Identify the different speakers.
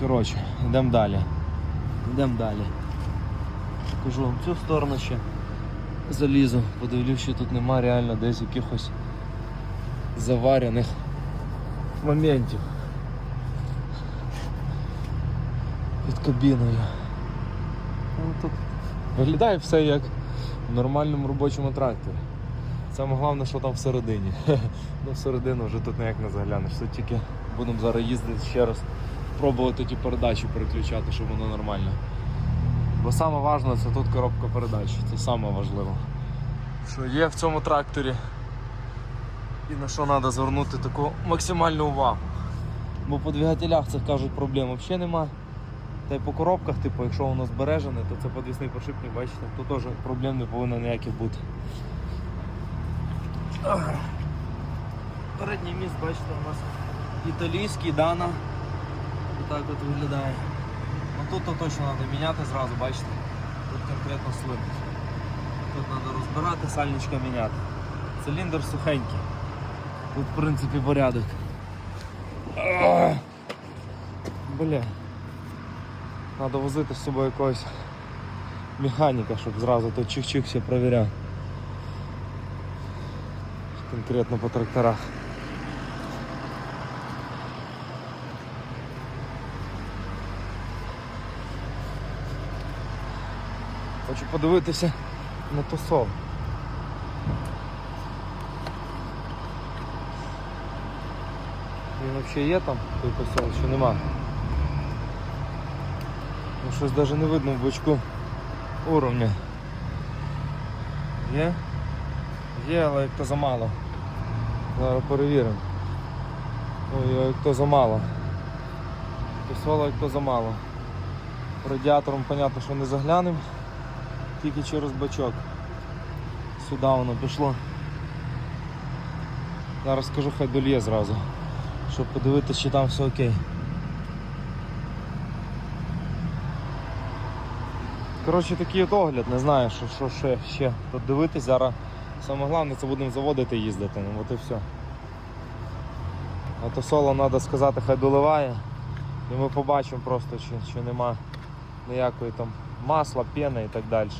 Speaker 1: Коротше, йдемо далі. Йдемо далі. Покажу вам цю сторону ще. Залізу, подивлюсь, що тут нема реально десь якихось заварених моментів. Під кабіною. Ну, тут виглядає все як в нормальному робочому тракторі. Саме головне, що там всередині. ну всередину вже тут ніяк не заглянеш. Тут тільки будемо зараз їздити ще раз, пробувати ті передачі переключати, щоб воно нормально. Бо саме важливе це тут коробка передач. Це саме важливо. Що є в цьому тракторі і на що треба звернути таку максимальну увагу. Бо по двигателях цих кажуть проблем взагалі нема. Та й по коробках, типу, якщо воно збережене, то це подвісний подшипник, бачите, то теж проблем не повинно ніяких бути. Передній міст, бачите, у нас італійський Дана. Отак от виглядає. Ну тут то точно треба міняти зразу, бачите? Тут конкретно слив. Тут треба розбирати, сальничка міняти. Циліндр сухенький. Тут в принципі порядок. Бля. Треба возити з собою якогось механіка, щоб зразу тут чих-чих все провіряв. Конкретно по тракторах. Хочу подивитися на тусов. Він взагалі є там, той посол, чи нема? Ну щось навіть не видно в бочку уровня. Є? Є, але як то замало. Зараз перевіримо. Ой, як то замало. Посола як то замало. Радіатором, понятно, що не заглянемо. Тільки через бачок. Сюди воно пішло. Зараз скажу, хай дольє зразу, щоб подивитися, чи там все окей. Коротше, такий от огляд, не знаю, що, що ще, ще тут дивитись. Зараз саме головне це будемо заводити і їздити, ну от і все. А то соло треба сказати, хай доливає. І ми побачимо просто, чи, чи нема ніякої там масла, пена і так далі.